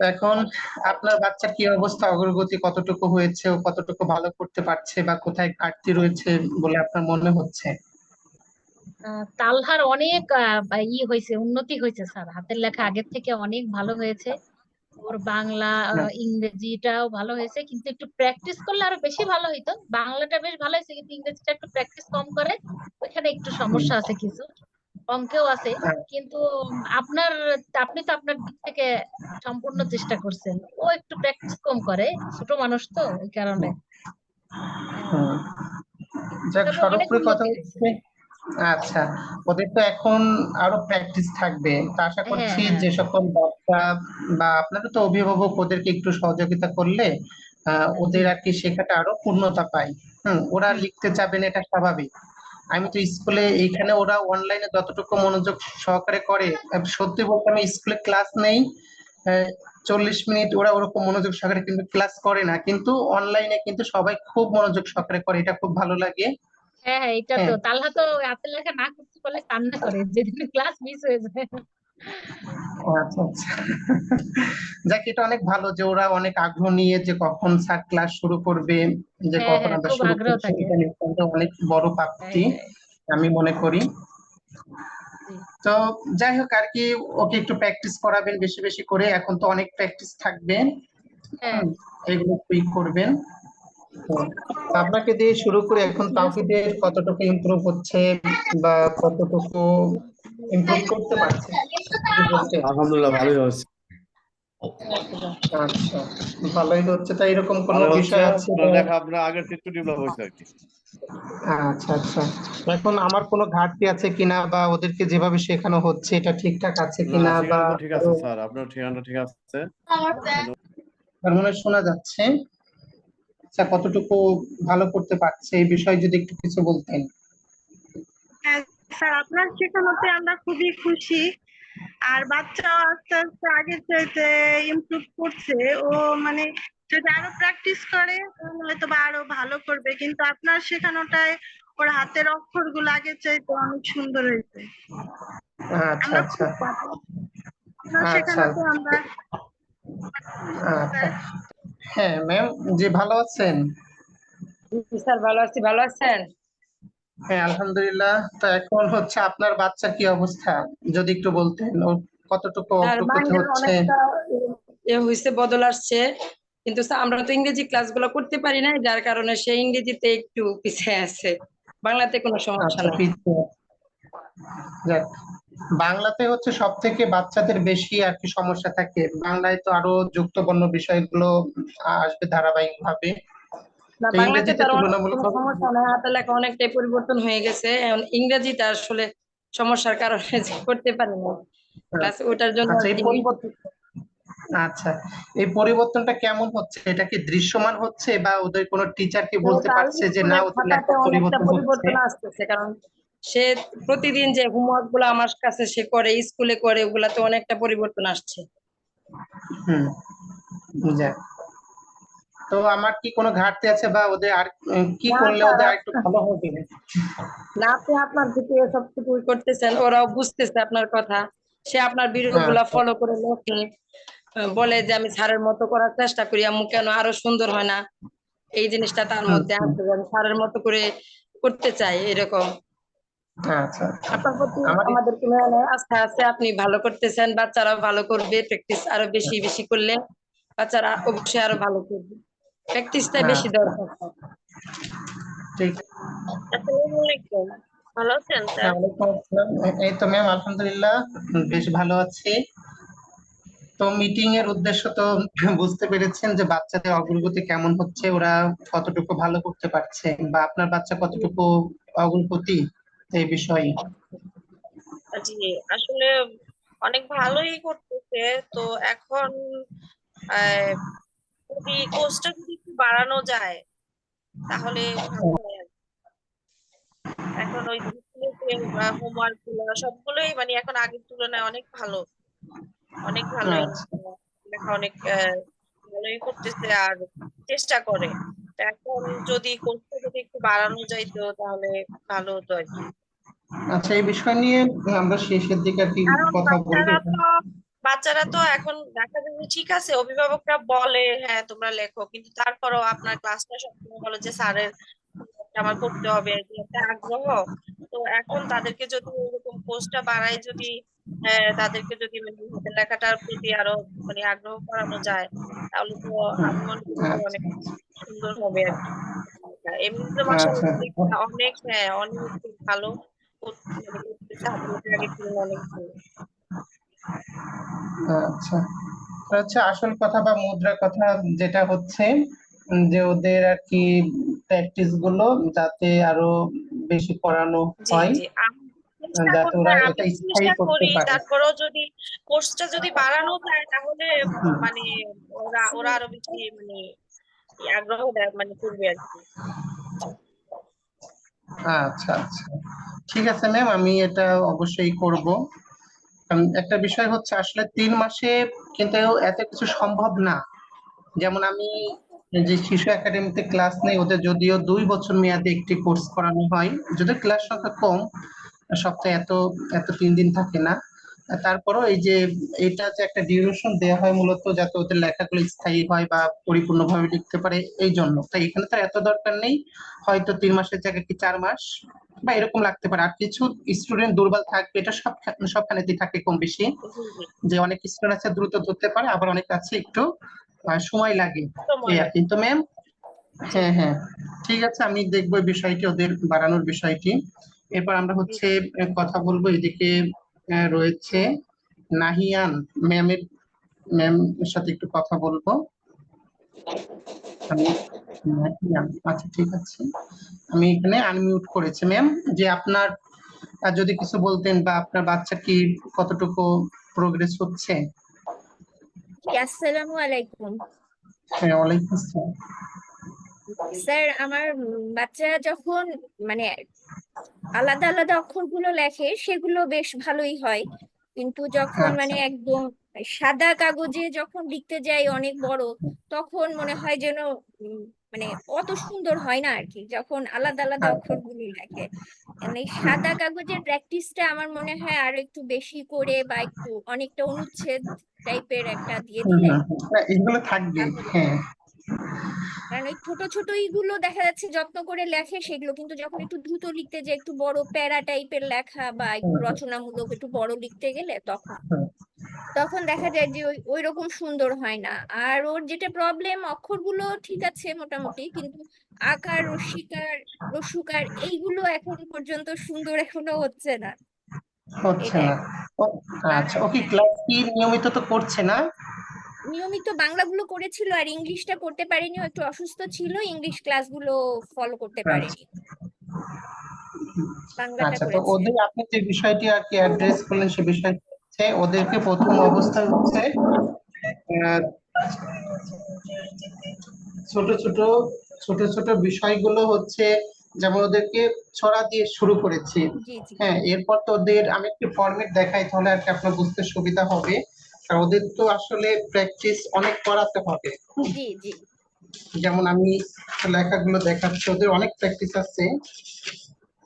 এখন আপনার বাচ্চার কি অবস্থা? অগ্রগতি কতটুকু হয়েছে ও কতটুকু ভালো করতে পারছে বা কোথায় ঘাটতি রয়েছে বলে আপনার মনে হচ্ছে? তালহার অনেক ই হয়েছে উন্নতি হয়েছে স্যার। হাতের লেখা আগের থেকে অনেক ভালো হয়েছে। ওর বাংলা হ্যাঁ। ইংরেজিটাও ভালো হয়েছে কিন্তু একটু প্র্যাকটিস করলে আরও বেশি ভালো হইতো। বাংলাটা বেশ ভালো হয়েছে কিন্তু ইংরেজিটা একটু প্র্যাকটিস কম করে ওইখানে একটু সমস্যা আছে কিছু। অঙ্কেও আছে হ্যাঁ। কিন্তু আপনার আপনি তো আপনার দিক থেকে সম্পূর্ণ চেষ্টা করছেন। ও একটু প্র্যাকটিস কম করে ছোট মানুষ তো ওই কারণে। আচ্ছা ওদের তো এখন আরও প্র্যাকটিস থাকবে। তা আশা হ্যাঁ, করছি হ্যাঁ। যে সকল বাচ্চা বা আপনারা তো অভিভাবক ওদেরকে একটু সহযোগিতা করলে আহ, ওদের আর কি শেখাটা আরও পূর্ণতা পায়। হুম ওরা লিখতে চাবেন এটা স্বাভাবিক। আমি তো স্কুলে এইখানে ওরা অনলাইনে যতটুকু মনোযোগ সহকারে করে সত্যি বলতে আমি স্কুলে ক্লাস নেই চল্লিশ মিনিট ওরা ওরকম মনোযোগ সহকারে কিন্তু ক্লাস করে না। কিন্তু অনলাইনে কিন্তু সবাই খুব মনোযোগ সহকারে করে এটা খুব ভালো লাগে। হ্যাঁ হ্যাঁ এটা তো। তাহলে তালহা তো হাতের লেখা না করতে পারলে কান্না করে যেদিন ক্লাস মিস হয়ে যায়। যাক এটা অনেক ভালো যে ওরা অনেক আগ্রহ নিয়ে যে কখন স্যার ক্লাস শুরু করবে যে হ্যাঁ, কখন হ্যাঁ, আমরা শুরু নিঃসন্দেহে অনেক বড় প্রাপ্তি আমি মনে করি। তো যাই হোক আর কি ওকে একটু প্র্যাকটিস করাবেন বেশি বেশি করে। এখন তো অনেক প্র্যাকটিস থাকবে। হ্যাঁ। এগুলো তুই করবেন। তো আপনাকে দিয়ে শুরু করে। এখন তাওহিদের কতটুকু ইমপ্রুভ হচ্ছে বা কতটুকু ইমপ্রুভ করতে পারছে। কি বলতে? আলহামদুলিল্লাহ ভালোই হচ্ছে আচ্ছা ভালোই হচ্ছে। তাই এরকম কোনো বিষয় আছে? আপনার লেখা আপনার আগের থেকে একটু ডেভেলপ হয়েছে আর কি। আচ্ছা আচ্ছা। এখন আমার কোনো ঘাটতি আছে কিনা বা ওদেরকে যেভাবে শেখানো হচ্ছে এটা ঠিকঠাক আছে কিনা বা ঠিক আছে স্যার। আপনার ঠিকানা ঠিক আছে? তার মনে হয় শোনা যাচ্ছে। আচ্ছা কতটুকু ভালো করতে পারছে? এই বিষয়ে যদি একটু কিছু বলতেন। হ্যাঁ স্যার আপনার শেখানোতে আমরা খুবই খুশি। আর বাচ্চাও আস্তে আস্তে আগের চাইতে ইমপ্রুভ করছে। ও মানে যদি আরও প্র্যাকটিস করে তাহলে হয়তো বা আরও ভালো করবে। কিন্তু আপনার শেখানোটায় ওর হাতের অক্ষরগুলো আগের চাইতে অনেক সুন্দর হয়েছে। আচ্ছা আমরা আচ্ছা। শেখানোতে আমরা আচ্ছা। হ্যাঁ ম্যাম জি ভালো আছেন? স্যার ভালো আছি। ভালো আছেন? হ্যাঁ আলহামদুলিল্লাহ। তো এখন হচ্ছে আপনার বাচ্চার কি অবস্থা? যদি একটু বলতেন ও কতটুকু অগ্রগতি হচ্ছে? এ হয়েছে বদল আসছে। কিন্তু আমরা তো ইংরেজি ক্লাসগুলো করতে পারি না যার কারণে সে ইংরেজিতে একটু পিছিয়ে আছে। বাংলাতে কোনো সমস্যা আচ্ছা নাই। যাক বাংলাতে হচ্ছে সব থেকে বাচ্চাদের বেশি আর কি সমস্যা থাকে। বাংলায় তো আরও যুক্তবর্ণ বিষয়গুলো আসবে ধারাবাহিক ভাবে না বাংলাতে তার অনেক তুলনামূলক কোনো সমস্যা নাই হাতের লেখা অনেকটাই পরিবর্তন হয়ে গেছে। এখন ইংরেজিটা আসলে সমস্যার কারণে করতে পারি না। ওটার জন্য আচ্ছা এই আচ্ছা এই পরিবর্তনটা কেমন হচ্ছে? এটা কি দৃশ্যমান হচ্ছে বা ওদের কোনো টিচার কি বলতে পারছে যে না ওদের অনেকটা পরিবর্তন পরিবর্তন আসতেছে কারণ সে প্রতিদিন যে হোমওয়ার্কগুলো আমার কাছে সে করে স্কুলে করে ওগুলাতে অনেকটা পরিবর্তন আসছে। হুম যাক তো আমার কি কোনো ঘাটতি আছে বা ওদের আর কি করলে ওদের আর একটু ভালো হবে না আপনি আপনার দিকে সবটুকু করতেছেন ওরাও বুঝতেছে আপনার কথা। সে আপনার ভিডিও গুলা আচ্ছা। ফলো করে লেখে বলে যে আমি স্যারের মতো করার চেষ্টা করি আম্মু কেন আরও সুন্দর হয় না? এই জিনিসটা তার মধ্যে আচ্ছা। আসবে যে আমি স্যারের মতো করে করতে চাই এরকম। আচ্ছা আপনার প্রতি আমাদের- কোনো মানে আস্থা আছে? আপনি ভালো করতেছেন বাচ্চারাও ভালো করবে প্র্যাকটিস আরও বেশি বেশি করলে বাচ্চারা অবশ্যই আরও ভালো করবে। প্র্যাকটিসটা বেশি। দরকার ঠিক। আসসালামু আলাইকুম। ভালো আছেন স্যার? এই তো ম্যাম আলহামদুলিল্লাহ বেশ ভালো আছি। তো মিটিং এর উদ্দেশ্য তো বুঝতে পেরেছেন যে বাচ্চাদের অগ্রগতি কেমন হচ্ছে ওরা কতটুকু ভালো করতে পারছে বা আপনার বাচ্চা কতটুকু অগ্রগতি এই বিষয়ে? জি আসলে অনেক ভালোই করতেছে। তো এখন আহ, যদি কোর্সটা যদি একটু বাড়ানো যায় তাহলে। এখন ওই হোমওয়ার্কগুলো সবগুলোই মানে এখন আগের তুলনায় অনেক ভালো অনেক ভালো আচ্ছা। লেখা অনেক ভালোই করতেছে আর চেষ্টা করে এখন যদি কোর্সটা যদি একটু বাড়ানো যাইতো তাহলে ভালো হতো আর কি আচ্ছা এই বিষয় নিয়ে আমরা শেষের দিকে আর কি কথা বলব বাচ্চারা তো এখন দেখা যায় ঠিক আছে অভিভাবকরা বলে হ্যাঁ তোমরা লেখো। কিন্তু তারপরও আপনার ক্লাসটা সবসময় বলে যে স্যারের আমার করতে হবে একটা আগ্রহ। তো এখন তাদেরকে যদি এরকম কোর্সটা বাড়ায় যদি আহ, তাদেরকে যদি মানে হাতের লেখাটার প্রতি আরও মানে আগ্রহ করানো যায় তাহলে তো আমি মনে করি অনেক সুন্দর হবে আর কি। এমনিতে আচ্ছা। অনেক হ্যাঁ অনেক ভালো। মানে অনেক ভালো। আচ্ছা। হচ্ছে আসল কথা বা মুদ্রা কথা যেটা হচ্ছে যে ওদের আর কি প্র্যাকটিসগুলো যাতে আরও বেশি পড়ানো হয় জি। আমি চেষ্টা যাতে ওরা এটা স্থায়ী করতে পারে। তারপরেও যদি কোর্সটা যদি বাড়ানো যায় তাহলে মানে ওরা ওরা আরও বেশি মানে আগ্রহ মানে করবে আর কি। আচ্ছা আচ্ছা। ঠিক আছে ম্যাম আমি এটা অবশ্যই করব। একটা বিষয় হচ্ছে আসলে তিন মাসে কিন্তু এত কিছু সম্ভব না। যেমন আমি যে শিশু একাডেমিতে ক্লাস নেই, ওদের যদিও দুই বছর মেয়াদে একটি কোর্স করানো হয়। যদিও ক্লাস সংখ্যা কম, সপ্তাহে এত এত তিন দিন থাকে না। তারপরও এই যে এটা যে একটা ডিউরেশন দেওয়া হয় মূলত যাতে ওদের লেখাগুলো স্থায়ী হয় বা পরিপূর্ণভাবে লিখতে পারে এই জন্য। তাই এখানে তো এত দরকার নেই। হয়তো তিন মাসের জায়গায় কি চার মাস বা এরকম লাগতে পারে। আর কিছু স্টুডেন্ট দুর্বল থাকবে এটা সব সবখানেতেই থাকে কম বেশি যে অনেক স্টুডেন্ট আছে দ্রুত ধরতে পারে আবার অনেক আছে একটু সময় লাগে। সময় এই আর কি। তো ম্যাম হ্যাঁ হ্যাঁ। ঠিক আছে আমি দেখব বিষয়টি ওদের বাড়ানোর বিষয়টি। এরপর আমরা হচ্ছে কথা বলব এদিকে রয়েছে নাহিয়ান ম্যামের ম্যাম এর সাথে একটু কথা বলব। আমি আচ্ছা ঠিক আছে। আমি এখানে আনমিউট করেছি ম্যাম যে আপনার যদি কিছু বলতেন বা আপনার বাচ্চা কি কতটুকু প্রোগ্রেস হচ্ছে? আসসালামু আলাইকুম। হ্যাঁ ওয়ালাইকুম আসসালাম। স্যার আমার বাচ্চা যখন মানে আলাদা আলাদা অক্ষরগুলো লেখে সেগুলো বেশ ভালোই হয়। কিন্তু যখন মানে একদম সাদা কাগজে যখন লিখতে যাই অনেক বড় তখন মনে হয় যেন মানে অত সুন্দর হয় না আর কি যখন আলাদা আলাদা আচ্ছা। অক্ষরগুলো লেখে। মানে সাদা কাগজের প্র্যাকটিসটা আমার মনে হয় আরও একটু বেশি করে বা একটু অনেকটা অনুচ্ছেদ টাইপের একটা দিয়ে দিলে। হ্যাঁ, এগুলো থাকবে হ্যাঁ। কারণ ওই ছোট ছোট এইগুলো দেখা যাচ্ছে যত্ন করে লেখে সেগুলো। কিন্তু যখন একটু দ্রুত লিখতে যায় একটু বড় প্যারা টাইপের লেখা বা একটু রচনামূলক একটু বড় লিখতে গেলে তখন তখন দেখা যায় যে ওই রকম সুন্দর হয় না। আর ওর যেটা প্রবলেম অক্ষরগুলো ঠিক আছে মোটামুটি কিন্তু আকার রসিকার রসুকার এইগুলো এখন পর্যন্ত সুন্দর এখনও হচ্ছে না। হচ্ছে। না। ও- আচ্ছা ওকে ক্লাস কি নিয়মিত তো করছে না? নিয়মিত বাংলাগুলো করেছিল আর ইংলিশটা করতে পারেনি একটু অসুস্থ ছিল ইংলিশ ক্লাসগুলো ফলো করতে আচ্ছা। পারেনি। আচ্ছা তো ওদের আপনি যে বিষয়টি আর কি অ্যাড্রেস করলেন সে বিষয়টি হচ্ছে ওদেরকে প্রথম অবস্থায় হচ্ছে ছোট ছোট ছোট ছোট বিষয়গুলো হচ্ছে যেমন ওদেরকে ছড়া দিয়ে শুরু করেছি। হ্যাঁ এরপর তো ওদের আমি একটু ফরম্যাট দেখাই তাহলে আর কি আপনার বুঝতে সুবিধা হবে। আর ওদের তো আসলে প্র্যাকটিস অনেক করাতে হবে। জি জি। যেমন আমি লেখাগুলো দেখাচ্ছি ওদের অনেক প্র্যাকটিস আছে।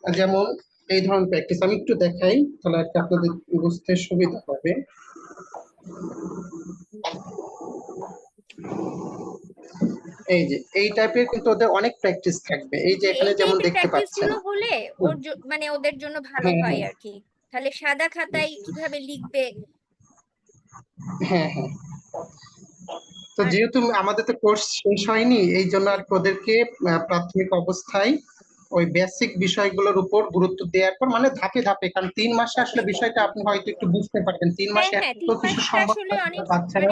যেমন এই ধরনের প্র্যাকটিস আমি একটু দেখাই তাহলে আর আপনাদের বুঝতে সুবিধা হবে। এই যে এই টাইপের কিন্তু ওদের অনেক প্র্যাকটিস থাকবে। এই যে এখানে যেমন দেখতে পাচ্ছেন। হলে ওর জ- মানে ওদের জন্য ভালো হ্যাঁ, হয় হ্যাঁ। আর কি। তাহলে সাদা খাতায় কীভাবে লিখবে হ্যাঁ হ্যাঁ। তো যেহেতু আমাদের তো কোর্স শেষ হয়নি এই জন্য আর ওদেরকে প্রাথমিক অবস্থায় ওই বেসিক বিষয়গুলোর উপর গুরুত্ব দেওয়ার পর মানে ধাপে ধাপে কারণ তিন মাসে আসলে বিষয়টা আপনি হয়তো একটু বুঝতে পারবেন। তিন হ্যাঁ মাসে হ্যাঁ এত কিছু সম্ভব বাচ্চারা না, অনেক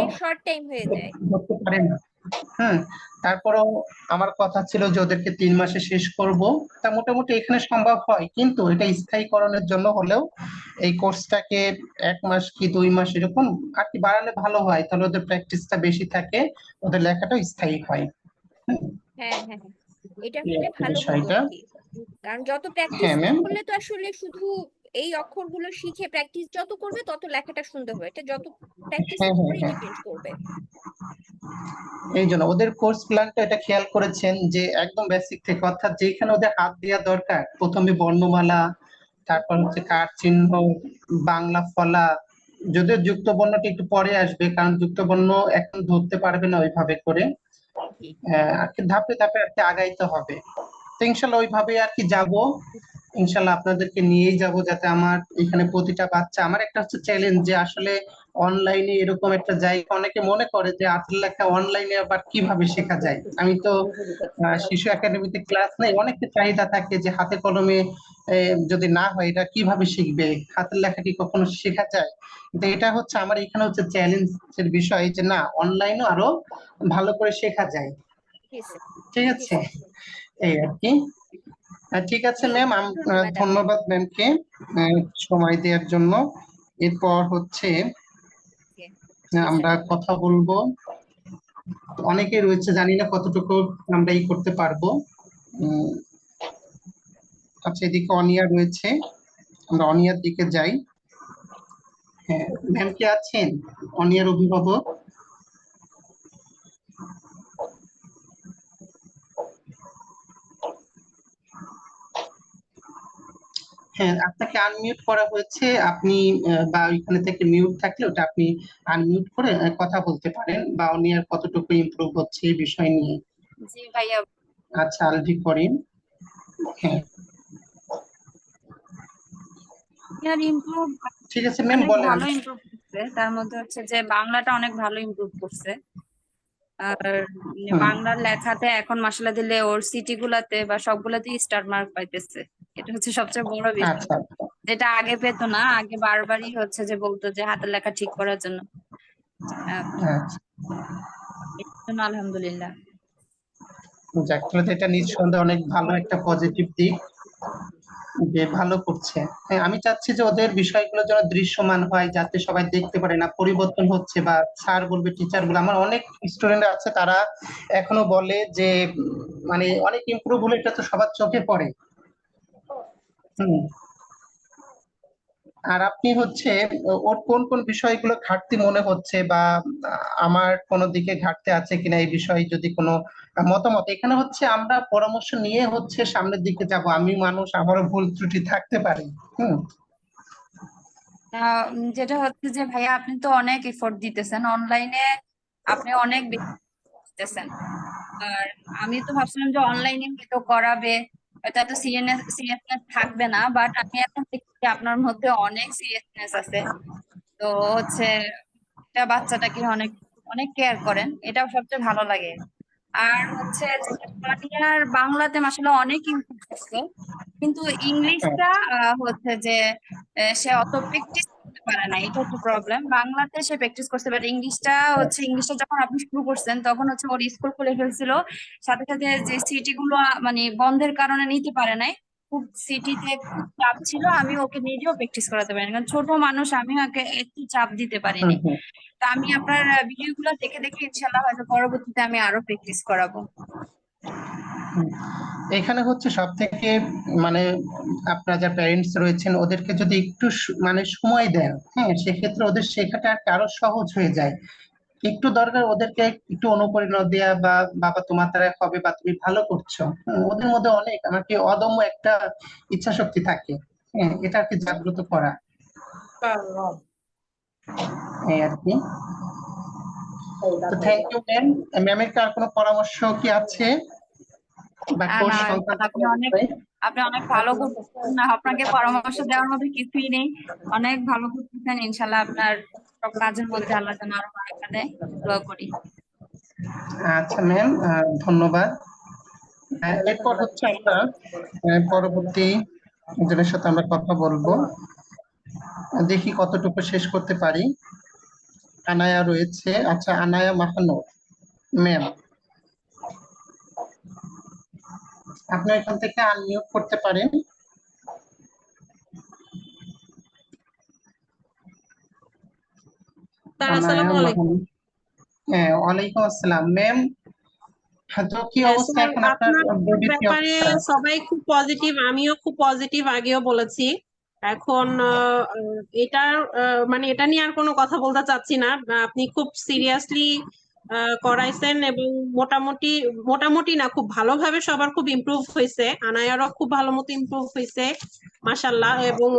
মানে শর্ট টাইম হয়ে যায়। ধরতে পারে না। হ্যাঁ তারপরেও আমার কথা ছিল যে ওদেরকে তিন মাসে শেষ করব। তা মোটামুটি এখানে সম্ভব হয় কিন্তু এটা স্থায়ীকরণের জন্য হলেও এই কোর্সটাকে এক মাস কি দুই মাস এরকম আর কি বাড়ালে ভালো হয় তাহলে ওদের প্র্যাকটিসটা বেশি থাকে ওদের লেখাটাও স্থায়ী হয়। হ্যাঁ হ্যাঁ হ্যাঁ। এটা হলে ভালো কারণ যত প্র্যাকটিস হ্যাঁ, করলে তো আসলে শুধু এই অক্ষরগুলো শিখে প্র্যাকটিস যত করবে তত লেখাটা সুন্দর হবে। এটা যত প্র্যাকটিস হ্যাঁ, হ্যাঁ, হ্যাঁ। ডিপেন্ড করবে। এই জন্য ওদের কোর্স প্ল্যানটা এটা খেয়াল করেছেন যে একদম বেসিক থেকে অর্থাৎ যেখানে ওদের হাত দেওয়া দরকার প্রথমে বর্ণমালা তারপর হচ্ছে কার চিহ্ন বাংলা ফলা যদিও যুক্ত বর্ণটা একটু পরে আসবে কারণ যুক্ত বর্ণ এখন ধরতে পারবে না ওইভাবে করে। আহ, আর কি ধাপে ধাপে আর কি আগাইতে হবে। তো ইনশাল্লাহ ওইভাবে আর কি যাব। ইনশাল্লাহ আপনাদেরকে নিয়েই যাব যাতে আমার এখানে প্রতিটা বাচ্চা আমার একটা হচ্ছে চ্যালেঞ্জ যে আসলে অনলাইনে এরকম একটা জায়গা অনেকে মনে করে যে হাতের লেখা অনলাইনে আবার কীভাবে শেখা যায়? আমি তো শিশু একাডেমিতে ক্লাস নেই। অনেকের চাহিদা থাকে যে হাতে কলমে যদি না হয় এটা কীভাবে শিখবে? হাতের লেখা কি কখনো শেখা যায়? কিন্তু এটা হচ্ছে আমার এখানে হচ্ছে চ্যালেঞ্জের বিষয় যে না অনলাইনও আরও ভালো করে শেখা যায়। ঠিক আছে? এই আর কি। ঠিক আছে ম্যাম ধন্যবাদ ম্যামকে সময় দেওয়ার জন্য। এরপর হচ্ছে আমরা কথা বলব। অনেকে রয়েছে জানি না কতটুকু আমরা ই করতে পারব। উম, আচ্ছা এদিকে অনিয়া রয়েছে। আমরা অনিয়ার দিকে যাই। হ্যাঁ ম্যাম কে আছেন? অনিয়ার অভিভাবক। হ্যাঁ আপনাকে আনমিউট করা হয়েছে। আপনি বা ওইখানে থেকে মিউট থাকলে ওটা আপনি আনমিউট করে কথা বলতে পারেন বা অনিয়ার কতটুকু ইমপ্রুভ হচ্ছে এই বিষয় নিয়ে। জি ভাইয়া। আচ্ছা আলভি করিম হ্যাঁ। ইমপ্রুভ ঠিক আছে ম্যাম বলেন। ভালো ইমপ্রুভ করছে। তার মধ্যে হচ্ছে যে বাংলাটা অনেক ভালো ইমপ্রুভ করছে। আর বাংলার লেখাতে এখন মাসালা দিলে ওর সিটি গুলাতে বা সবগুলাতেই স্টার মার্ক পাইতেছে। এটা হচ্ছে সবচেয়ে বড় বিষয়। আচ্ছা আচ্ছা। যেটা আগে পেতো না আগে বারবারই হচ্ছে যে বলতো যে হাতের লেখা ঠিক করার জন্য। আচ্ছা। আলহামদুলিল্লাহ। যাক তাহলে এটা নিঃসন্দেহে অনেক ভালো একটা পজিটিভ দিক যে ভালো করছে। হ্যাঁ আমি চাচ্ছি যে ওদের বিষয়গুলো যেন দৃশ্যমান হয় যাতে সবাই দেখতে পারে না পরিবর্তন হচ্ছে বা স্যার বলবে টিচার বলবে। আমার অনেক স্টুডেন্ট আছে তারা এখনও বলে যে মানে অনেক ইমপ্রুভ হলে এটা তো সবার চোখে পড়ে। আর আপনি হচ্ছে ওর কোন কোন বিষয়গুলো ঘাটতি মনে হচ্ছে বা আমার কোনো দিকে ঘাটতি আছে কিনা এই বিষয়ে যদি কোনো মতামত? এখানে হচ্ছে আমরা পরামর্শ নিয়ে হচ্ছে সামনের দিকে যাব। আমি মানুষ, আমারও ভুল ত্রুটি থাকতে পারে। হুম। যেটা হচ্ছে যে ভাইয়া, আপনি তো অনেক এফোর্ট দিতেছেন। অনলাইনে আপনি অনেক দিতেছেন আর আমি তো ভাবছিলাম যে অনলাইনে হয়তো করাবে। হয়তো এত সিরিয়াসনেস সিরিয়াসনেস থাকবে না বাট আমি এখন দেখছি আপনার মধ্যে অনেক সিরিয়াসনেস আছে। তো হচ্ছে, এটা বাচ্চাটাকে অনেক অনেক কেয়ার করেন? এটা সবচেয়ে ভালো লাগে। আর হচ্ছে জার্মানিয়ার বাংলাতে আসলে অনেক ইম্প্রুভ হচ্ছে কিন্তু ইংলিশটা হচ্ছে যে সে অত প্র্যাকটিস করতে পারে না, এটা একটু প্রবলেম বাংলাতে সে প্র্যাকটিস করতে পারে ইংলিশটা হচ্ছে, ইংলিশটা যখন আপনি শুরু করছেন, তখন হচ্ছে ওর স্কুল খুলে ফেলছিল। সাথে সাথে যে সিটি গুলো মানে বন্ধের কারণে নিতে পারে নাই। খুব সিটিতে খুব চাপ ছিল আমি ওকে নিজেও প্র্যাকটিস করাতে পারিনি। কারণ ছোট মানুষ আমি ওকে একটু চাপ দিতে পারিনি। তা আমি আপনার ভিডিও গুলো দেখে দেখে ইনশাল্লাহ হয়তো পরবর্তীতে আমি আরও প্র্যাকটিস করাবো। এখানে হচ্ছে সব থেকে মানে আপনারা যা প্যারেন্টস রয়েছেন ওদেরকে যদি একটু মানে সময় দেন হ্যাঁ সেক্ষেত্রে ওদের শেখাটা আরও সহজ হয়ে যায়। একটু দরকার ওদেরকে একটু অনুপ্রেরণা দেওয়া বা বাবা তোমার তারা হবে বা তুমি ভালো করছ। ওদের মধ্যে অনেক আমাকে অদম্য একটা ইচ্ছা শক্তি থাকে। হ্যাঁ এটা আর কি জাগ্রত করা। এই আর কি। থ্যাংক ইউ ম্যাম ম্যামের কার কোনো পরামর্শ কি আছে? আপনি অনেক ভালো করতেছেন আপনাকে পরামর্শ দেওয়ার মধ্যে কিছুই নেই। অনেক ভালো করতেছেন ইনশাল্লাহ আপনার সব কাজের মধ্যে আল্লাহ যেন আরও বারাকা দেয় দোয়া করি। আচ্ছা ম্যাম ধন্যবাদ। এরপর হচ্ছে আমরা পরবর্তী একজনের সাথে আমরা কথা বলব। দেখি কতটুকু শেষ করতে পারি। আনায়া রয়েছে। আচ্ছা আনায়া মাহানুর ম্যাম আপনি এখান থেকে আনমিউট করতে পারেন। হ্যাঁ ওয়ালাইকুম আসসালাম। ম্যাম কি অবস্থা এখন আপনার ব্যাপারে সবাই খুব পজিটিভ আমিও খুব পজিটিভ আগেও বলেছি। এখন আহ, এটা মানে এটা নিয়ে আর কোনো কথা বলতে চাচ্ছি না। আপনি খুব সিরিয়াসলি করাইছেন এবং মোটামুটি মোটামুটি না, খুব ভালোভাবে সবার খুব ইমপ্রুভ হয়েছে আনায়ারও খুব ভালো মতো ইমপ্রুভ হয়েছে মাশাল্লাহ এবং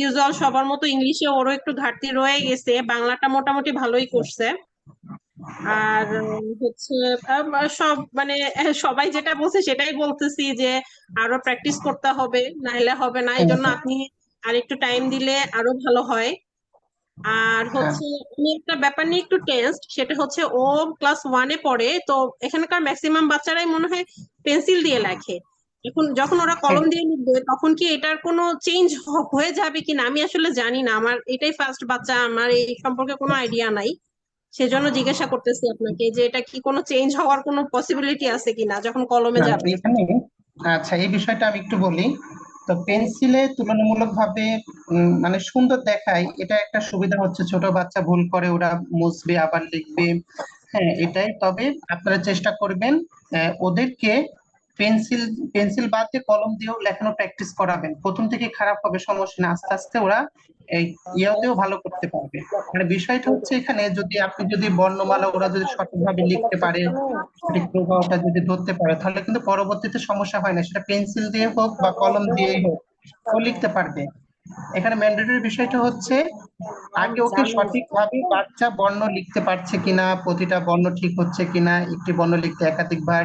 ইউজুয়াল সবার মতো ইংলিশে ওরও একটু ঘাটতি রয়ে গেছে, বাংলাটা মোটামুটি ভালোই করছে। আর হচ্ছে সব মানে সবাই যেটা বলছে সেটাই বলতেছি যে আরও প্র্যাকটিস করতে হবে নাহলে হবে না এই জন্য আপনি আর একটু টাইম দিলে আরও ভালো হয়। আর হচ্ছে আমি একটা ব্যাপার নিয়ে একটু টেন্সড সেটা হচ্ছে ও ক্লাস ওয়ানে পড়ে তো এখানকার ম্যাক্সিমাম বাচ্চারাই মনে হয় পেন্সিল দিয়ে লেখে। এখন যখন ওরা কলম দিয়ে লিখবে তখন কি এটার কোনো চেঞ্জ হয়ে যাবে কিনা? আমি আসলে জানি না। আমার এটাই ফার্স্ট বাচ্চা আমার এই সম্পর্কে কোনো আইডিয়া নাই। সেজন্য জিজ্ঞাসা করতেছি আপনাকে যে এটা কি কোনো চেঞ্জ হওয়ার কোনো পসিবিলিটি আছে কিনা যখন কলমে যাবে? আচ্ছা এই বিষয়টা আমি একটু বলি। তো পেন্সিলে তুলনামূলক ভাবে মানে সুন্দর দেখায়। এটা একটা সুবিধা হচ্ছে ছোট বাচ্চা ভুল করে ওরা মুছবে, আবার লিখবে। হ্যাঁ এটাই। তবে আপনারা চেষ্টা করবেন ওদেরকে পেন্সিল পেন্সিল বাদ দিয়ে কলম দিয়েও লেখানো প্র্যাকটিস করাবেন। প্রথম থেকে খারাপ হবে, সমস্যা না আস্তে আস্তে ওরা এই ইয়েতেও ভালো করতে পারবে। মানে বিষয়টা হচ্ছে এখানে যদি আপনি যদি বর্ণমালা ওরা যদি সঠিকভাবে লিখতে পারে, সঠিক প্রভাবটা যদি ধরতে পারে, তাহলে কিন্তু পরবর্তীতে সমস্যা হয় না। সেটা পেন্সিল দিয়ে হোক বা কলম দিয়েই হোক, ও লিখতে পারবে। এখানে ম্যান্ডেটরি বিষয়টা হচ্ছে আগে ওকে সঠিকভাবে বাচ্চা বর্ণ লিখতে পারছে কিনা প্রতিটা বর্ণ ঠিক হচ্ছে কিনা একটি বর্ণ লিখতে একাধিকবার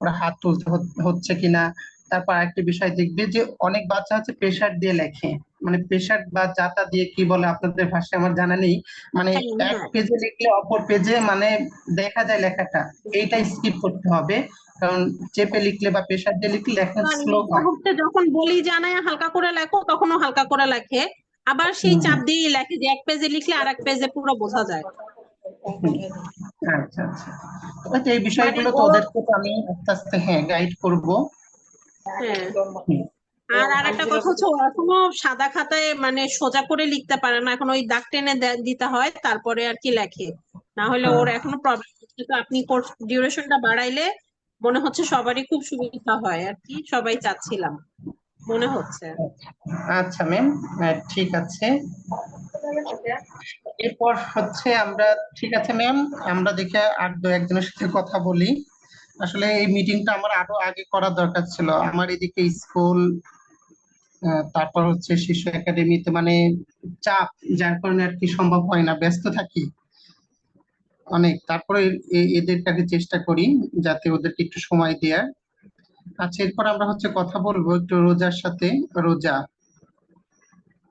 ওরা হাত তুলতে হচ্ছে কিনা তারপর আরেকটি বিষয় দেখবে যে অনেক বাচ্চা হচ্ছে প্রেসার দিয়ে লেখে। মানে প্রেসার বা জাতা দিয়ে কি বলে আপনাদের ভাষায় আমার জানা নেই। মানে হ্যাঁ, এক হ্যাঁ। পেজে লিখলে অপর পেজে মানে দেখা যায় লেখাটা। এইটা স্কিপ করতে হবে। কারণ চেপে লিখলে বা প্রেশার দিয়ে লিখলে লেখা স্লো হয়। মুহূর্তে যখন বলি জানায় হালকা করে লেখো তখনও হালকা করে লেখে। আবার সেই চাপ দিয়েই লেখে যে এক পেজে লিখলে আর এক পেজে পুরো বোঝা যায়। আচ্ছা আচ্ছা। তো এই বিষয়গুলো তো মানে ওদেরকে আমি আস্তে আস্তে হ্যাঁ গাইড করব। আর আর একটা কথা হচ্ছে ও এখনও সাদা খাতায় মানে সোজা করে লিখতে পারে না। এখন ওই দাগ টেনে দিতে হয় তারপরে আর কি লেখে। না হলে ওর এখনও প্রবলেম হচ্ছে। তো আপনি কোর্স ডিউরেশনটা বাড়াইলে মনে হচ্ছে সবারই খুব সুবিধা হয়। আর কি সবাই চাচ্ছিলাম মনে হচ্ছে। আচ্ছা ম্যাম ঠিক আছে। এরপর হচ্ছে আমরা ঠিক আছে ম্যাম আমরা দেখে আর দু একজনের সাথে কথা বলি। আসলে এই মিটিংটা আমার আরও আগে করা দরকার ছিল। আমার এদিকে স্কুল তারপর হচ্ছে শিশু একাডেমিতে মানে চাপ, যার কারণে আর কি সম্ভব হয় না। ব্যস্ত থাকি অনেক। তারপরে এ- এদেরকে আগে চেষ্টা করি যাতে ওদেরকে একটু সময় দেওয়ার আচ্ছা এরপর আমরা হচ্ছে কথা বলব একটু রোজার সাথে। রোজা।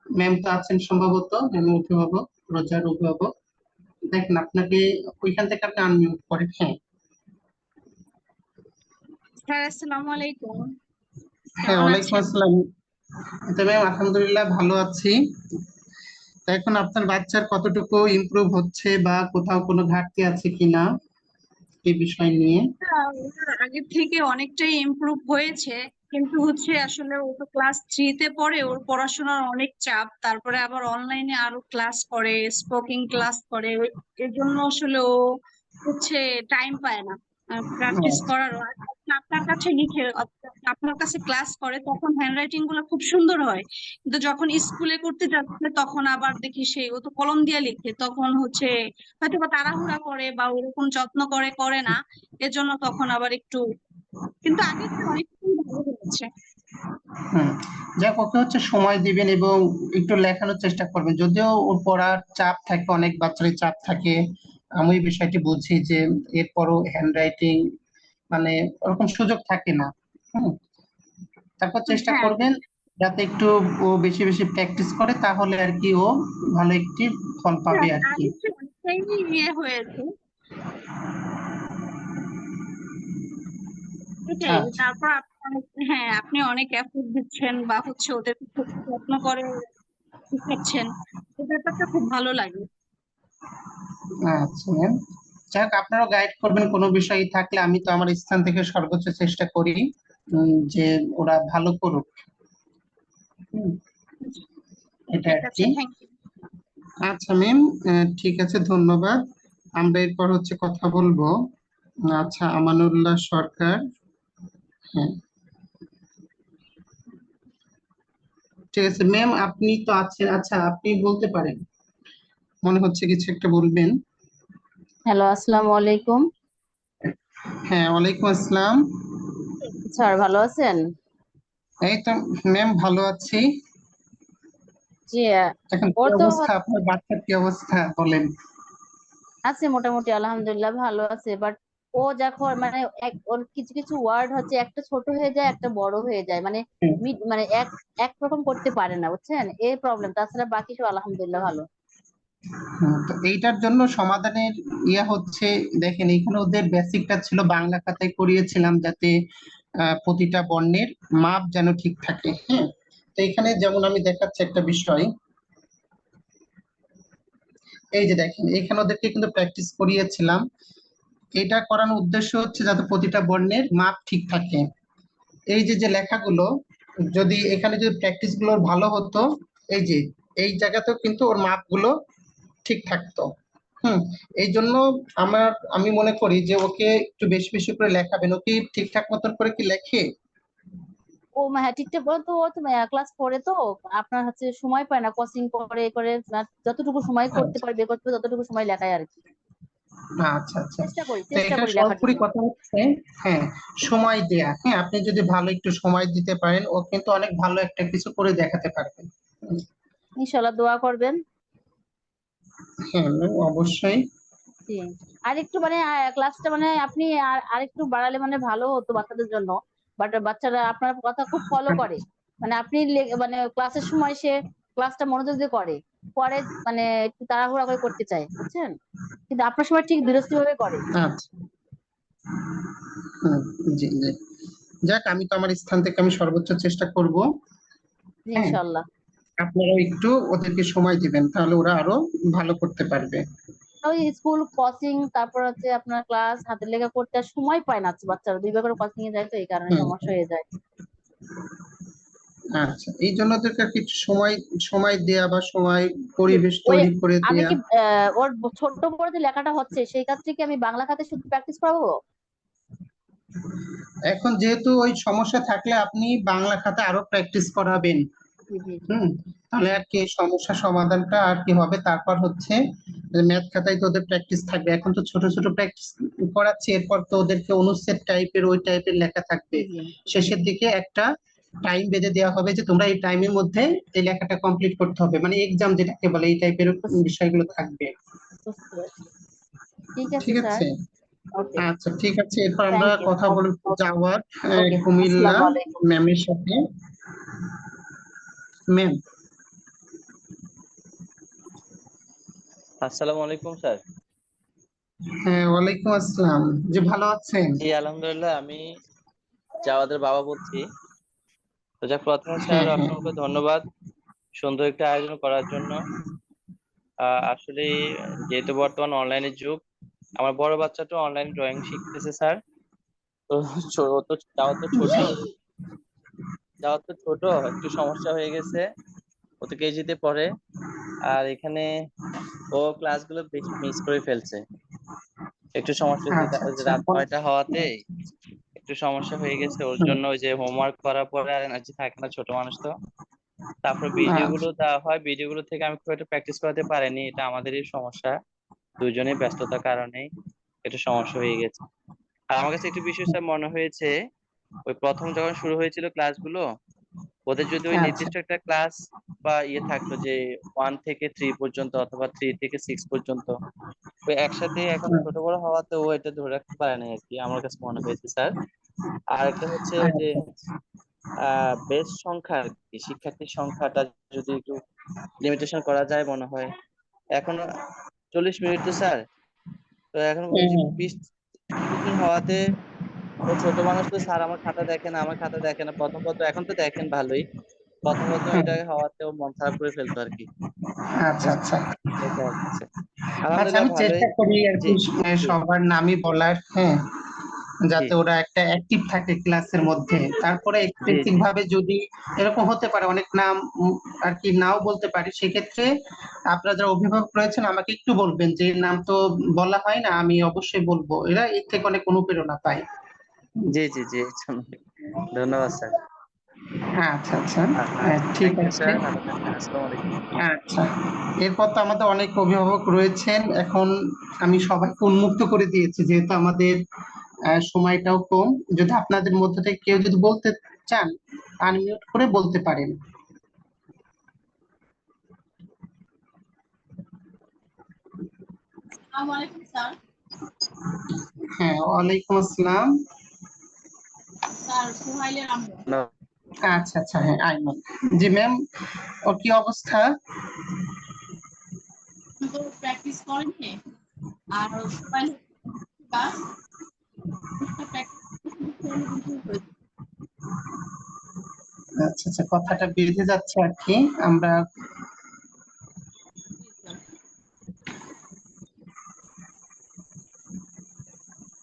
ম্যাম তো আছেন সম্ভবত? ম্যাম অভিভাবক রোজার অভিভাবক দেখেন, আপনাকে ওইখান থেকে আপনি আনমিউট করেন হ্যাঁ। স্যার আসসালামু আলাইকুম। হ্যাঁ ওয়ালাইকুম আসসালাম। তো ম্যাম আলহামদুলিল্লাহ ভালো আছি। এখন আপনার বাচ্চার কতটুকু ইমপ্রুভ হচ্ছে বা কোথাও কোনো ঘাটতি আছে কিনা এই বিষয় নিয়ে? ওর আগের থেকে অনেকটাই ইমপ্রুভ হয়েছে কিন্তু হচ্ছে আসলে ও তো ক্লাস থ্রিতে পড়ে ওর পড়াশোনার অনেক চাপ তারপরে আবার অনলাইনে আরও ক্লাস করে স্পোকিং ক্লাস করে এর জন্য আসলে ও হচ্ছে টাইম পায় না। প্র্যাকটিস করার আপনার কাছে লিখে আপনার কাছে ক্লাস করে, তখন হ্যান্ডরাইটিংগুলো খুব সুন্দর হয়। কিন্তু যখন স্কুলে করতে যাচ্ছে, তখন আবার দেখি সে, ও তো কলম দিয়ে লিখে, তখন হচ্ছে হয়তো বা তাড়াহুড়া করে বা ওরকম যত্ন করে করে না। এজন্য তখন আবার একটু, কিন্তু আগে ভালো হয়েছে। যাক, ওকে হচ্ছে সময় দিবেন এবং একটু লেখানোর চেষ্টা করবেন। যদিও ওর পড়ার চাপ থাকে, অনেক বাচ্চারই চাপ থাকে, আমি বিষয়টি বুঝি যে এরপরও হ্যান্ডরাইটিং মানে ওরকম সুযোগ থাকে না হুম? তারপর চেষ্টা হ্যাঁ। করবেন যাতে একটু ও বেশি বেশি প্র্যাকটিস করে তাহলে আর কি ও ভালো একটি ফল পাবে আর কি। ইয়ে আচ্ছা। তারপর হ্যাঁ আপনি অনেক এফোর্ট দিচ্ছেন বা হচ্ছে ওদের খুব যত্ন করে শিখাচ্ছেন ব্যাপারটা খুব ভালো লাগে। আচ্ছা। ম্যাম যাক আপনারাও গাইড করবেন কোনো বিষয় থাকলে আমি তো আমার স্থান থেকে সর্বোচ্চ চেষ্টা করি যে ওরা ভালো করুক। এটা ঠিক আর কি। আচ্ছা ম্যাম ঠিক আছে ধন্যবাদ। আমরা এরপর হচ্ছে কথা বলব। আচ্ছা আমানুল্লাহ সরকার হ্যাঁ। ঠিক আছে ম্যাম আপনি তো আছেন আচ্ছা আপনি বলতে পারেন। মনে হচ্ছে কিছু একটা বলবেন। হ্যালো আসসালামু আলাইকুম। হ্যাঁ ওয়ালাইকুম আসসালাম। স্যার ভালো আছেন? এই তো ম্যাম ভালো আছি। জি এখন ওর তো অবস্থা? আপনার বাচ্চার কি অবস্থা বলেন। আছে মোটামুটি আলহামদুলিল্লাহ ভালো আছে। বাট ও যখন মানে এক ওর কিছু কিছু ওয়ার্ড হচ্ছে একটা ছোট হয়ে যায় একটা বড় হয়ে যায়। মানে। মানে এক একরকম করতে পারে না বুঝছেন? এই প্রবলেম তাছাড়া বাকি সব আলহামদুলিল্লাহ ভালো। তো এইটার জন্য সমাধানের ইয়া হচ্ছে, দেখেন এখানে ওদের বেসিকটা ছিল বাংলা খাতায় করিয়েছিলাম যাতে প্রতিটা বর্ণের মাপ যেন ঠিক থাকে হ্যাঁ? তো এখানে যেমন আমি দেখাচ্ছি একটা বিষয়। এই যে দেখেন, এখানে ওদেরকে কিন্তু প্র্যাকটিস করিয়েছিলাম। এটা করানোর উদ্দেশ্য হচ্ছে যাতে প্রতিটা বর্ণের মাপ ঠিক থাকে। এই যে যে লেখাগুলো, যদি এখানে যদি প্র্যাকটিসগুলো ভালো হতো, এই যে, এই জায়গাতেও কিন্তু ওর মাপগুলো ঠিক থাকতো। হুম এই জন্য আমার আমি মনে করি যে ওকে একটু বেশি বেশি করে লেখাবেন। ও কি ঠিকঠাক মতন করে কি লেখে? ও মা- হ্যাঁ ঠিকঠাক বলো তো ও তো ক্লাস করে তো আপনার হচ্ছে সময় পায় না কোচিং করে করে যতটুকু সময় করতে পারে বের করতে ততটুকু সময় লেখায় আর কি। আচ্ছা আচ্ছা। চেষ্টা করি চেষ্টা করি লেখার সর্বোপরি কথা হচ্ছে হ্যাঁ সময় দেয়া। হ্যাঁ আপনি যদি ভালো একটু সময় দিতে পারেন ও কিন্তু অনেক ভালো একটা কিছু করে দেখাতে পারবে। হুম, ইনশাল্লাহ দোয়া করবেন। হ্যাঁ অবশ্যই। আর একটু মানে ক্লাসটা মানে আপনি আর আরেকটু বাড়ালে মানে ভালো হতো বাচ্চাদের জন্য। বাট বাচ্চারা আপনার কথা খুব ফলো করে। মানে আপনি মানে ক্লাসের সময় সে ক্লাসটা মনোযোগ দিয়ে করে। পরে মানে একটু তাড়াহুড়া করে করতে চায় বুঝছেন? কিন্তু আপনার সময় ঠিক ধীরস্থির ভাবে করে। আচ্ছা। জি জি। যাক আমি তো আমার স্থান থেকে আমি সর্বোচ্চ চেষ্টা করব। জি আপনারাও একটু ওদেরকে সময় দিবেন তাহলে ওরা আরও ভালো করতে পারবে। ওই স্কুল কোচিং তারপর হচ্ছে আপনার ক্লাস হাতের লেখা করতে সময় পায় না বাচ্চারা। দুইবার করে কোচিং এ যায় তো এই কারণে। সমস্যা হয়ে যায়। আচ্ছা এই জন্য ওদেরকে কিছু সময় সময় দেয়া বা সময় পরিবেশ তৈরি করে আমি দেয়া। কি আহ, ওর ছোট বড় যে লেখাটা হচ্ছে সেই ক্ষেত্রে কি আমি বাংলা খাতে শুধু প্র্যাকটিস করাবো? এখন যেহেতু ওই সমস্যা থাকলে আপনি বাংলা খাতা আরও প্র্যাকটিস করাবেন। হুম তাহলে আর কি সমস্যা সমাধানটা আর কি হবে? তারপর হচ্ছে ম্যাথ খাতায় তো ওদের প্র্যাকটিস থাকবে। এখন তো ছোট ছোট প্র্যাকটিস করাচ্ছে এরপর তো ওদেরকে অনুচ্ছেদ টাইপের ওই টাইপের লেখা থাকবে। শেষের দিকে একটা টাইম বেঁধে দেওয়া হবে যে তোমরা এই টাইমের মধ্যে এই লেখাটা কমপ্লিট করতে হবে। মানে এক্সাম যেটাকে বলে এই টাইপের বিষয়গুলো থাকবে। ঠিক আছে ঠিক আছে? আচ্ছা ঠিক আছে। এরপর আমরা কথা বলব যাওয়ার কুমিল্লা ম্যামের সাথে। ম্যাম আসসালামু আলাইকুম স্যার। হ্যাঁ ওয়ালাইকুম আসসালাম। যে ভালো আছেন? জি আলহামদুলিল্লাহ আমি জাওয়াদের বাবা বলছি। তো যাক প্রথমে স্যার হ্যাঁ, হ্যাঁ। অসংখ্য ধন্যবাদ সুন্দর একটা আয়োজন করার জন্য। আসলে যেহেতু বর্তমান অনলাইনের যুগ আমার বড় বাচ্চাটা অনলাইন ড্রয়িং শিখতেছে স্যার। তো তো ছোট। যাওয়া তো ছোট একটু সমস্যা হয়ে গেছে। ও তো কেজিতে পড়ে। আর এখানে ও ক্লাসগুলো বেশি মিস করে ফেলছে। একটু সমস্যা আচ্ছা, আচ্ছা। রাত নয়টা হওয়াতে একটু সমস্যা হয়ে গেছে। ওর জন্য ওই যে হোমওয়ার্ক করার পরে আর এনার্জি থাকে না ছোট মানুষ তো। তারপর আচ্ছা। ভিডিও গুলো দেওয়া হয়। ভিডিও গুলো থেকে আমি খুব একটা প্র্যাকটিস করাতে পারিনি। এটা আমাদেরই সমস্যা। দুজনেই ব্যস্ততার কারণেই একটু সমস্যা হয়ে গেছে। আর আমার কাছে একটু বিষয় স্যার মনে হয়েছে ওই প্রথম যখন শুরু হয়েছিল ক্লাসগুলো ওদের যদি ওই আচ্ছা। নির্দিষ্ট একটা ক্লাস বা ইয়ে থাকতো যে ওয়ান থেকে থ্রি পর্যন্ত অথবা থ্রি থেকে সিক্স পর্যন্ত ওই একসাথে এখন ছোট বড় হওয়াতে ও এটা ধরে রাখতে পারে না আর কি আমার কাছে মনে হয়েছে স্যার। আর একটা হচ্ছে যে আহ বেস সংখ্যা আর কি শিক্ষার্থীর সংখ্যাটা যদি একটু লিমিটেশন করা যায় মনে হয়। এখন চল্লিশ মিনিট তো স্যার তো এখন বিশ হওয়াতে ছোট মানুষ তো স্যার আমার খাতা দেখে না আমার খাতা দেখে না। প্রথম প্রথম এখন তো দেখেন ভালোই। প্রথম প্রথম। এটা হওয়াতে ও মন খারাপ করে ফেলতো আর কি। আচ্ছা আচ্ছা। আচ্ছা আমি চেষ্টা করি আর কি। সবার নামই বলার হ্যাঁ। যাতে ওরা একটা অ্যাক্টিভ থাকে ক্লাসের মধ্যে। তারপরে এক্সপ্রেসিভ ভাবে যদি এরকম হতে পারে অনেক নাম আর কি নাও বলতে পারি সেক্ষেত্রে আপনারা যারা অভিভাবক রয়েছেন আমাকে একটু বলবেন যে নাম তো বলা হয় না আমি অবশ্যই বলব। এরা এর থেকে অনেক অনুপ্রেরণা পায়। জি জি জি ধন্যবাদ স্যার। আচ্ছা আচ্ছা। হ্যাঁ, ঠিক আছে। স্যার ভালো থাকবেন আসসালামু আলাইকুম। আচ্ছা। এরপর তো আমাদের অনেক অভিভাবক রয়েছেন। এখন আমি সবাইকে উন্মুক্ত করে দিয়েছি যেহেতু আমাদের আহ, সময়টাও কম। যদি আপনাদের মধ্যে থেকে কেউ যদি বলতে চান আনমিউট করে বলতে পারেন। হ্যাঁ ওয়ালাইকুম আসসালাম। আচ্ছা আচ্ছা হ্যাঁ আইমান জি ম্যাম ওর কি অবস্থা? প্র্যাকটিস করেনি আর আচ্ছা আচ্ছা কথাটা বেঁধে যাচ্ছে আর কি। আমরা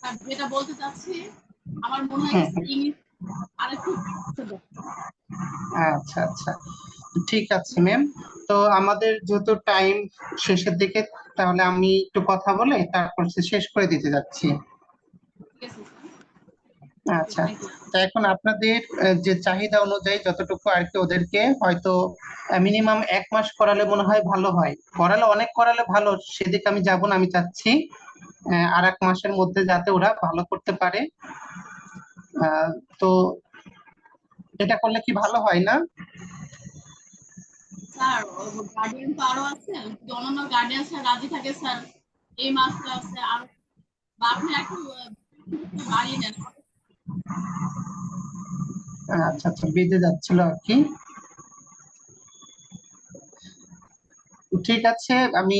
আর যেটা বলতে চাচ্ছি আমার মনে হয় হ্যাঁ। ইংলিশ আচ্ছা আচ্ছা। ঠিক আছে ম্যাম তো আমাদের যেহেতু টাইম শেষের দিকে তাহলে আমি একটু কথা বলে তারপর শেষ করে দিতে যাচ্ছি। আচ্ছা। তো এখন আপনাদের যে চাহিদা অনুযায়ী যতটুকু আর কি ওদেরকে হয়তো মিনিমাম এক মাস করালে মনে হয় ভালো হয়। করালে অনেক করালে ভালো সেদিকে আমি যাব না আমি চাচ্ছি। আর এক মাসের মধ্যে যাতে ওরা ভালো করতে পারে। তো এটা করলে কি ভালো হয় না? স্যার গার্ডিয়ান তো আরও আছে। অন্যান্য গার্ডিয়ান স্যার রাজি থাকে স্যার। এই মাসটা আছে আর বা আপনি একটু বাড়িয়ে নেন। আচ্ছা আচ্ছা বেঁধে যাচ্ছিল আর কি। ঠিক আছে আমি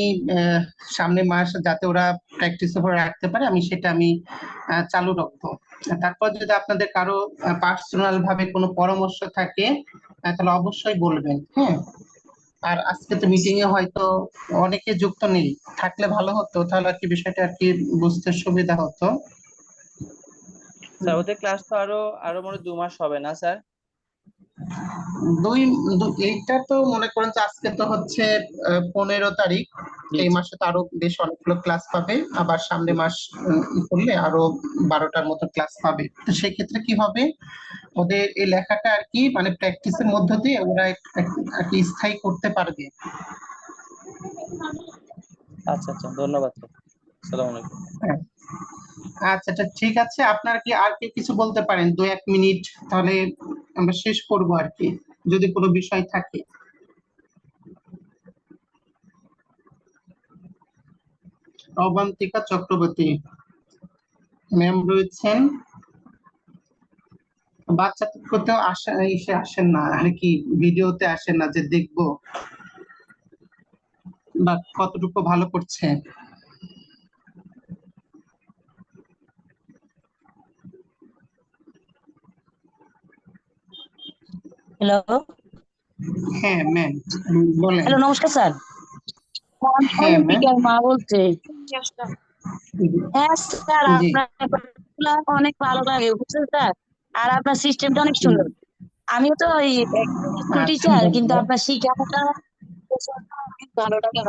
সামনে মাস যাতে ওরা প্র্যাকটিস করে রাখতে পারে, আমি সেটা আমি চালু রাখব। তারপর যদি আপনাদের কারও পার্সোনাল ভাবে কোনো পরামর্শ থাকে তাহলে অবশ্যই বলবেন হ্যাঁ? আর আজকে তো মিটিং এ হয়তো অনেকে যুক্ত নেই, থাকলে ভালো হতো, তাহলে আর কি বিষয়টা আর কি বুঝতে সুবিধা হতো। স্যার, ওদের ক্লাস তো আরও আরও মনে দু মাস হবে না, স্যার? দুই এইটা তো মনে করেন যে আজকে তো হচ্ছে পনেরো তারিখ। এই মাসে তো আরও বেশ অনেকগুলো ক্লাস পাবে। আবার সামনে মাস করলে আরও বারোটার মতো ক্লাস পাবে। তো সেক্ষেত্রে কি হবে? ওদের এই লেখাটা আর কি মানে প্র্যাকটিসের মধ্য দিয়ে ওরা আর কি স্থায়ী করতে পারবে। আচ্ছা আচ্ছা ধন্যবাদ আসসালামু আলাইকুম। হ্যাঁ। আচ্ছা আচ্ছা ঠিক আছে। আপনারা কি আর কি কিছু বলতে পারেন? দু এক মিনিট তাহলে আমরা শেষ করব আর কি, যদি কোনো বিষয় থাকে। অবান্তিকা চক্রবর্তী ম্যাম রয়েছেন। বাচ্চা কোথাও আসে, এসে আসেন না, আর কি ভিডিওতে আসেন না যে দেখব বা কতটুকু ভালো করছে। হ্যালো হ্যাঁ ম্যাম বলেন। হ্যালো নমস্কার স্যার। হ্যাঁ মা বলছে। হ্যাঁ স্যার আপনার অনেক ভালো লাগে বুঝছেন স্যার? আর আপনার সিস্টেমটা অনেক সুন্দর। আমিও তো ওই স্কুল আচ্ছা, টিচার কিন্তু আপনার শিক্ষাটা ভালো লাগে